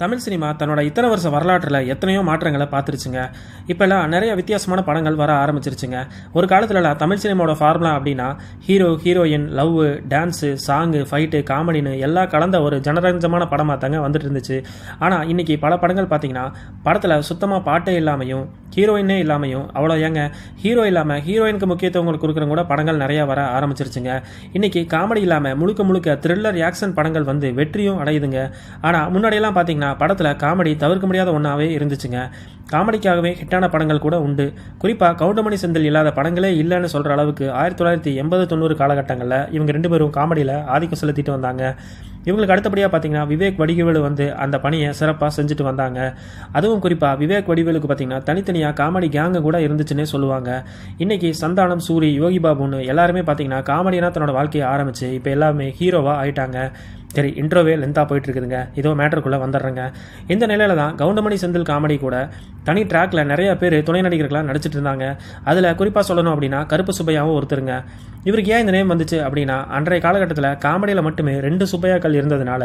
Tamil cinema தன்னோட இத்தனை வருஷ வரலாற்றில் எத்தனையோ மாற்றங்களை பார்த்துருச்சுங்க. இப்போல்லாம் நிறைய வித்தியாசமான படங்கள் வர ஆரம்பிச்சிருச்சுங்க. ஒரு காலத்துலலாம் தமிழ் சினிமாவோட ஃபார்முலா அப்படின்னா hero heroine love dance song fight காமெடின்னு எல்லாம் கலந்த ஒரு ஜனரஞ்சமான படமாக தாங்க வந்துட்டு இருந்துச்சு ஆனால் இன்னைக்கு பல படங்கள் பார்த்தீங்கன்னா படத்தில் சுத்தமாக பாட்டே இல்லாமையும் ஹீரோயினே இல்லாமையும் அவ்வளோ ஏங்க ஹீரோ இல்லாமல் ஹீரோயினுக்கு முக்கியத்துவம் கொடுக்குற கூட படங்கள் நிறையா வர ஆரம்பிச்சிருச்சுங்க. இன்றைக்கி காமெடி இல்லாமல் முழுக்க முழுக்க த்ரில்லர் ஆக்ஷன் படங்கள் வந்து வெற்றியும் அடையுதுங்க. ஆனால் முன்னாடியெல்லாம் பார்த்தீங்கன்னா படத்தில் காமெடி தவிர்க்க முடியாத ஒன்றாவே இருந்துச்சுங்க. காமெடிக்காகவே ஹிட்டான படங்கள் கூட உண்டு. குறிப்பாக கவுண்டமணி செந்தில் இல்லாத படங்களே இல்லைன்னு சொல்கிற அளவுக்கு ஆயிரத்தி தொள்ளாயிரத்தி எண்பது தொண்ணூறு காலகட்டங்களில் இவங்க ரெண்டு பேரும் காமெடியில் ஆதிக்கம் செலுத்திட்டு வந்தாங்க. இவங்களுக்கு அடுத்தபடியாக பார்த்தீங்கன்னா விவேக் வடிவேலு வந்து அந்த பணியை சிறப்பாக செஞ்சுட்டு வந்தாங்க. அதுவும் குறிப்பாக விவேக் வடிவேலுக்கு பார்த்தீங்கன்னா தனித்தனியாக காமெடி கேங்கு கூட இருந்துச்சுன்னே சொல்லுவாங்க. இன்றைக்கி சந்தானம் சூரி யோகி பாபுன்னு எல்லாருமே பார்த்தீங்கன்னா காமெடினா தன்னோட வாழ்க்கையை ஆரம்பித்து இப்போ எல்லாமே ஹீரோவாக ஆயிட்டாங்க. சரி இன்ட்ரோவே லென்த்தாக போயிட்டு இருக்குதுங்க இதோ மேட்டருக்குள்ளே வந்துடுறேங்க. இந்த நிலையில தான் கவுண்டமணி செந்தில் காமெடி கூட தனி ட்ராக்ல நிறைய பேர் துணை நடிகர்களாக நடிச்சிட்டு இருந்தாங்க. அதில் குறிப்பாக சொல்லணும் அப்படின்னா கருப்பு சுப்பையாவும் ஒருத்தருங்க. இவருக்கு ஏன் இந்த நேம் வந்துச்சு அப்படின்னா அன்றைய காலகட்டத்தில் காமெடியில் மட்டுமே ரெண்டு சுப்பையாக்கள் இருந்ததுனால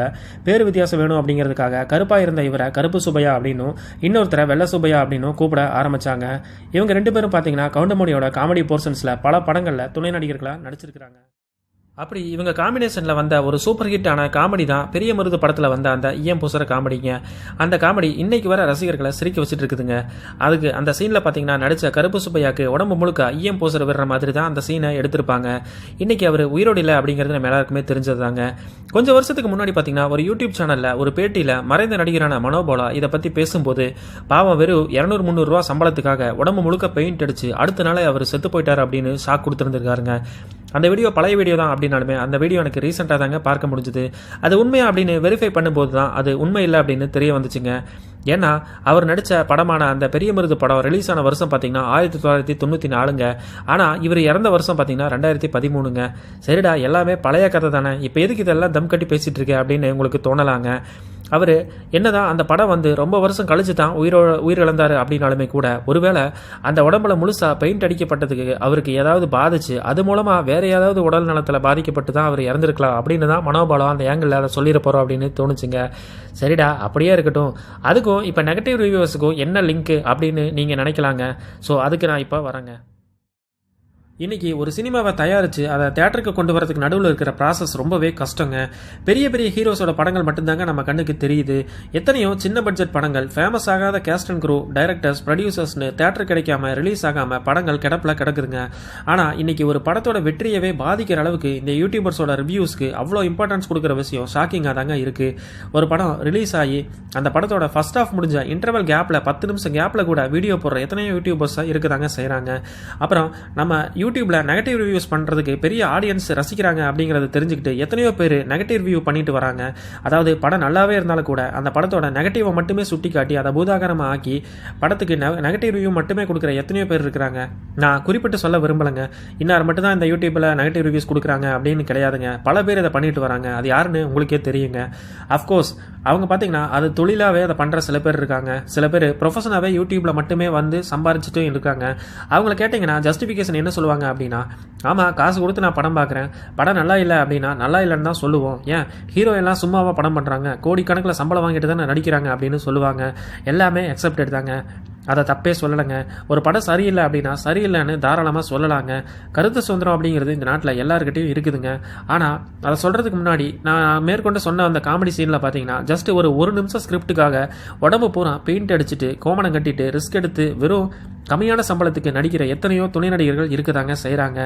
பேர் வித்தியாசம் வேணும் அப்படிங்கிறதுக்காக கருப்பாக இருந்த இவரை கருப்பு சுப்பையா அப்படின்னும் இன்னொருத்தரை வெள்ளை சுப்பையா அப்படின்னும் கூப்பிட ஆரம்பிச்சாங்க. இவங்க ரெண்டு பேரும் பார்த்தீங்கன்னா கவுண்டமணியோட காமெடி போர்ஷன்ஸில் பல படங்களில் துணை நடிகர்களாக நடிச்சிருக்கிறாங்க. அப்படி இவங்க காம்பினேஷனில் வந்த ஒரு சூப்பர் ஹிட்டான காமெடி தான் பெரிய மருது படத்தில் வந்த அந்த ஈயம் பூசுற காமெடிங்க அந்த காமெடி இன்னைக்கு வர ரசிகர்களை சிரிக்க வச்சுட்டு இருக்குதுங்க. அதுக்கு அந்த சீனில் பார்த்தீங்கன்னா நடித்த கருப்பு சுப்பையாக்கு உடம்பு முழுக்க ஈயம் பூசுற விடுற மாதிரி தான் அந்த சீனை எடுத்திருப்பாங்க. இன்னைக்கு அவர் உயிரோடு இல்லை அப்படிங்கிறது நம்ம எல்லாருக்குமே தெரிஞ்சது தாங்க கொஞ்சம் வருஷத்துக்கு முன்னாடி பார்த்தீங்கன்னா ஒரு யூடியூப் சேனலில் ஒரு பேட்டியில் மறைந்த நடிகரான மனோபாலா இதை பற்றி பேசும்போது பாவம் வெறும் இரநூறு முந்நூறுரூவா சம்பளத்துக்காக உடம்பு முழுக்க பெயிண்ட் அடிச்சு அடுத்த நாளே அவர் செத்து போயிட்டார் அப்படின்னு ஷாக் கொடுத்துருந்துருக்காருங்க. அந்த வீடியோ பழைய வீடியோ தான் அப்படின்னாலுமே அந்த வீடியோ எனக்கு ரீசெண்டாக தாங்க பார்க்க முடிஞ்சுது. அது உண்மையா அப்படின்னு வெரிஃபை பண்ணும்போது தான் அது உண்மை இல்லை அப்படின்னு தெரிய வந்துச்சுங்க. ஏன்னா அவர் நடித்த படமான அந்த பெரிய மருது படம் ரிலீஸ் ஆன வருஷம் பார்த்தீங்கன்னா ஆயிரத்தி தொள்ளாயிரத்தி தொண்ணூற்றி நாலுங்க ஆனால் இவர் இறந்த வருஷம் பார்த்தீங்கன்னா ரெண்டாயிரத்தி பதிமூணுங்க. சரிடா எல்லாமே பழைய கதை தானே. இப்போ எதுக்கு இதெல்லாம் தம் கட்டி பேசிகிட்டு இருக்கேன் அப்படின்னு உங்களுக்கு தோணலாங்க. அவர் என்னதான் அந்த படம் வந்து ரொம்ப வருஷம் கழிச்சு தான் உயிரோ உயிரிழந்தார் அப்படின்னாலுமே கூட ஒருவேளை அந்த உடம்புல முழுசாக பெயிண்ட் அடிக்கப்பட்டதுக்கு அவருக்கு ஏதாவது பாதிச்சு அது மூலமாக வேற ஏதாவது உடல் நலத்தில் பாதிக்கப்பட்டு தான் அவர் இறந்துருக்கலாம் அப்படின்னு தான் மனோபாலம் அந்த ஏங்கிளில் அதை சொல்லிட போகிறோம் அப்படின்னு தோணுச்சுங்க. சரிடா அப்படியே இருக்கட்டும். அதுக்கும் இப்போ நெகட்டிவ் ரிவ்யூஸுக்கும் என்ன லிங்க்கு அப்படின்னு நீங்கள் நினைக்கலாங்க. ஸோ அதுக்கு நான் இப்போ வரேங்க. இன்றைக்கி ஒரு சினிமாவை தயாரித்து அதை தேட்டருக்கு கொண்டு வரதுக்கு நடுவில் இருக்கிற ப்ராசஸ் ரொம்பவே கஷ்டங்க. பெரிய பெரிய ஹீரோஸோட படங்கள் மட்டும்தாங்க நம்ம கண்ணுக்கு தெரியுது. எத்தனையோ சின்ன பட்ஜெட் படங்கள் ஃபேமஸ் ஆகாத கேஸ்ட் அண்ட் குரூ டைரக்டர்ஸ் ப்ரொடியூசர்ஸ்னு தேட்டர் கிடைக்காம ரிலீஸ் ஆகாமல் படங்கள் கிடப்பில் கிடக்குதுங்க. ஆனால் இன்னைக்கு ஒரு படத்தோட வெற்றியவே பாதிக்கிற அளவுக்கு இந்த யூடியூபர்ஸோட ரிவ்யூஸ்க்கு அவ்வளோ இம்பார்ட்டன்ஸ் கொடுக்குற விஷயம் ஷாக்கிங்காக தாங்க இருக்குது ஒரு படம் ரிலீஸ் ஆகி அந்த படத்தோட ஃபர்ஸ்ட் ஆஃப் முடிஞ்ச இன்டர்வல் கேப்பில் பத்து நிமிஷம் கேப்பில் கூட வீடியோ போடுற எத்தனையோ யூடியூபர்ஸாக இருக்குதாங்க செய்கிறாங்க அப்புறம் நம்ம யூ யூடியூப்ல நெகட்டிவ் ரிவ்யூஸ் பண்ணுறதுக்கு பெரிய ஆடியன்ஸ் ரசிக்கிறாங்க அப்படிங்கிறத தெரிஞ்சுக்கிட்டு எத்தனையோ பேர் நெகட்டிவ் ரிவ்யூ பண்ணிட்டு வராங்க. அதாவது படம் நல்லாவே இருந்தாலும் கூட அந்த படத்தோட நெகட்டிவை மட்டுமே சுட்டி காட்டி அதை பூதாகரமாக ஆக்கி படத்துக்கு நெகட்டிவ் ரிவ்யூ மட்டுமே கொடுக்குற எத்தனையோ பேர் இருக்கிறாங்க. நான் குறிப்பிட்டு சொல்ல விரும்பலைங்க. இன்னார் மட்டும் தான் இந்த யூடியூப்பில் நெகட்டிவ் ரிவ்யூஸ் கொடுக்குறாங்க அப்படின்னு கிடையாதுங்க. பல பேர் இதை பண்ணிட்டு வராங்க. அது யாருன்னு உங்களுக்கே தெரியுங்க. அஃப்கோர்ஸ் அவங்க பார்த்தீங்கன்னா அது தொழிலாகவே அதை பண்ணுற சில பேர் இருக்காங்க. சில பேர் ப்ரொஃபஷனாகவே யூடியூப்பில் மட்டுமே வந்து சம்பாரிச்சிட்டும் இருக்காங்க. அவங்கள கேட்டிங்கன்னா ஜஸ்டிஃபிகேஷன் என்ன சொல்லுவாங்க? அப்படின்னா ஆமாம் காசு கொடுத்து நான் படம் பார்க்குறேன் படம் நல்லா இல்லை அப்படின்னா நல்லா இல்லைன்னு தான் சொல்லுவோம். ஏன்? ஹீரோ எல்லாம் சும்மாவாக படம் பண்ணுறாங்க கோடிக்கணக்கில் சம்பளம் வாங்கிட்டு தானே நடிக்கிறாங்க அப்படின்னு சொல்லுவாங்க. எல்லாமே அக்செப்டட் தாங்க அதை தப்பே சொல்லலைங்க. ஒரு படம் சரியில்லை அப்படின்னா சரியில்லைன்னு தாராளமாக சொல்லலாங்க. கருத்து சுதந்திரம் அப்படிங்கிறது இந்த நாட்டில் எல்லாருக்கிட்டையும் இருக்குதுங்க. ஆனால் அதை சொல்கிறதுக்கு முன்னாடி நான் மேற்கொண்டு சொன்ன அந்த காமெடி சீனில் பார்த்தீங்கன்னா ஜஸ்ட் ஒரு ஒரு நிமிஷம் ஸ்கிரிப்டுக்காக உடம்பு பூரா பெயிண்ட் அடிச்சுட்டு கோமணம் கட்டிட்டு ரிஸ்க் எடுத்து வெறும் கம்மியான சம்பளத்துக்கு நடிக்கிற எத்தனையோ துணை நடிகர்கள் இருக்குதாங்க செய்கிறாங்க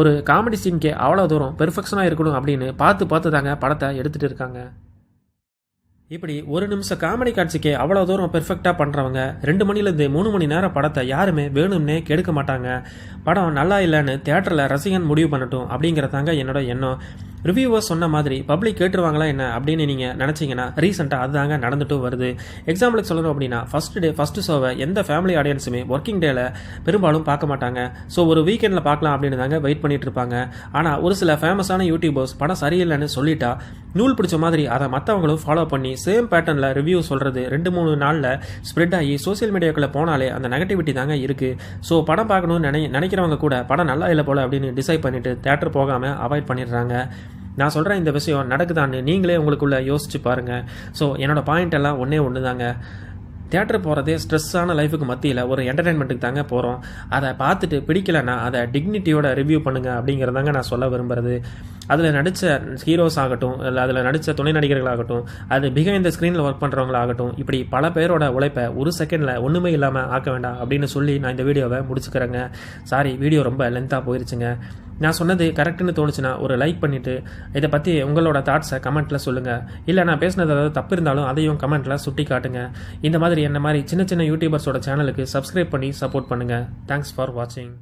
ஒரு காமெடி சீன்கே அவ்வளோ தூரம் பெர்ஃபெக்ஷனாக இருக்கணும் அப்படின்னு பார்த்து பார்த்து தாங்க படத்தை எடுத்துகிட்டு இருக்காங்க. இப்படி ஒரு நிமிஷம் காமெடி காட்சிக்கு அவ்வளோ தூரம் பெர்ஃபெக்டாக பண்ணுறவங்க ரெண்டு மணிலேருந்து மூணு மணி நேரம் படத்தை யாருமே வேணும்னே கெடுக்க மாட்டாங்க. படம் நல்லா இல்லைன்னு தேட்டரில் ரசிகன் முடிவு பண்ணட்டும் அப்படிங்கிறதாங்க என்னோட எண்ணம். ரிவ்யூவர்ஸ் சொன்ன மாதிரி பப்ளிக் கேட்டுருவாங்களா என்ன? அப்படின்னு நீங்கள் நினச்சிங்கன்னா ரீசெண்டாக அதுதாங்க நடந்துட்டும் வருது. எக்ஸாம்பிளுக்கு சொல்லணும் அப்படின்னா ஃபஸ்ட் டே ஃபஸ்ட்டு ஷோவை எந்த ஃபேமிலி ஆடியன்ஸுமே ஒர்க்கிங் டேல பெரும்பாலும் பார்க்க மாட்டாங்க. ஸோ ஒரு வீக்கெண்டில் பார்க்கலாம் அப்படின்னு தாங்க வெயிட் பண்ணிட்டு இருப்பாங்க. ஆனால் ஒரு சில ஃபேமஸான யூடியூபர்ஸ் படம் சரியில்லைன்னு சொல்லிட்டா நூல் பிடிச்ச மாதிரி அதை மற்றவங்களும் ஃபாலோ பண்ணி சேம் பேட்டர்னில் ரிவ்யூ சொல்கிறது ரெண்டு மூணு நாளில் ஸ்ப்ரெட் ஆகி சோசியல் மீடியாக்குள்ளே போனாலே அந்த நெகட்டிவிட்டி தாங்க இருக்குது ஸோ படம் பார்க்கணும்னு நினை நினைக்கிறவங்க கூட படம் நல்லா இல்லை போல் அப்படின்னு டிசைட் பண்ணிட்டு தேட்டர் போகாமல் அவாய்ட் பண்ணிடுறாங்க. நான் சொல்கிற இந்த விஷயம் நடக்குதான்னு நீங்களே உங்களுக்குள்ளே யோசிச்சு பாருங்கள் ஸோ என்னோடய பாயிண்ட் எல்லாம் ஒன்றே ஒன்று தாங்க தேட்டர் போகிறதே ஸ்ட்ரெஸ்ஸான லைஃபுக்கு மத்தியில் ஒரு என்டர்டைன்மெண்ட்டுக்கு தாங்க போகிறோம் அதை பார்த்துட்டு பிடிக்கலன்னா அதை டிக்னிட்டியோட ரிவ்யூ பண்ணுங்கள் அப்படிங்கிறதாங்க நான் சொல்ல விரும்புகிறது அதில் நடித்த ஹீரோஸ் ஆகட்டும் இல்லை அதில் நடித்த துணை நடிகர்களாகட்டும் அது பிகைண்ட் த ஸ்க்ரீனில் ஒர்க் பண்ணுறவங்களாகட்டும் இப்படி பல பேரோட உழைப்பை ஒரு செகண்டில் ஒன்றுமே இல்லாமல் ஆக்க வேண்டாம் அப்படின்னு சொல்லி நான் இந்த வீடியோவை முடிச்சுக்கிறேங்க. சாரி வீடியோ ரொம்ப லென்த்தாக போயிருச்சுங்க. நான் சொன்னது கரெக்டுன்னு தோணுச்சுன்னா ஒரு லைக் பண்ணிவிட்டு இதை பற்றி உங்களோட தாட்ஸை கமெண்ட்டில் சொல்லுங்கள் இல்லை நான் பேசினது ஏதாவது தப்பு இருந்தாலும் அதையும் கமெண்ட்டில் சுட்டி காட்டுங்க. இந்த மாதிரி என்ன மாதிரி சின்ன சின்ன யூடியூபர்ஸோட சேனலுக்கு சப்ஸ்கிரைப் பண்ணி சப்போர்ட் பண்ணுங்கள் தேங்க்ஸ் ஃபார் வாட்சிங்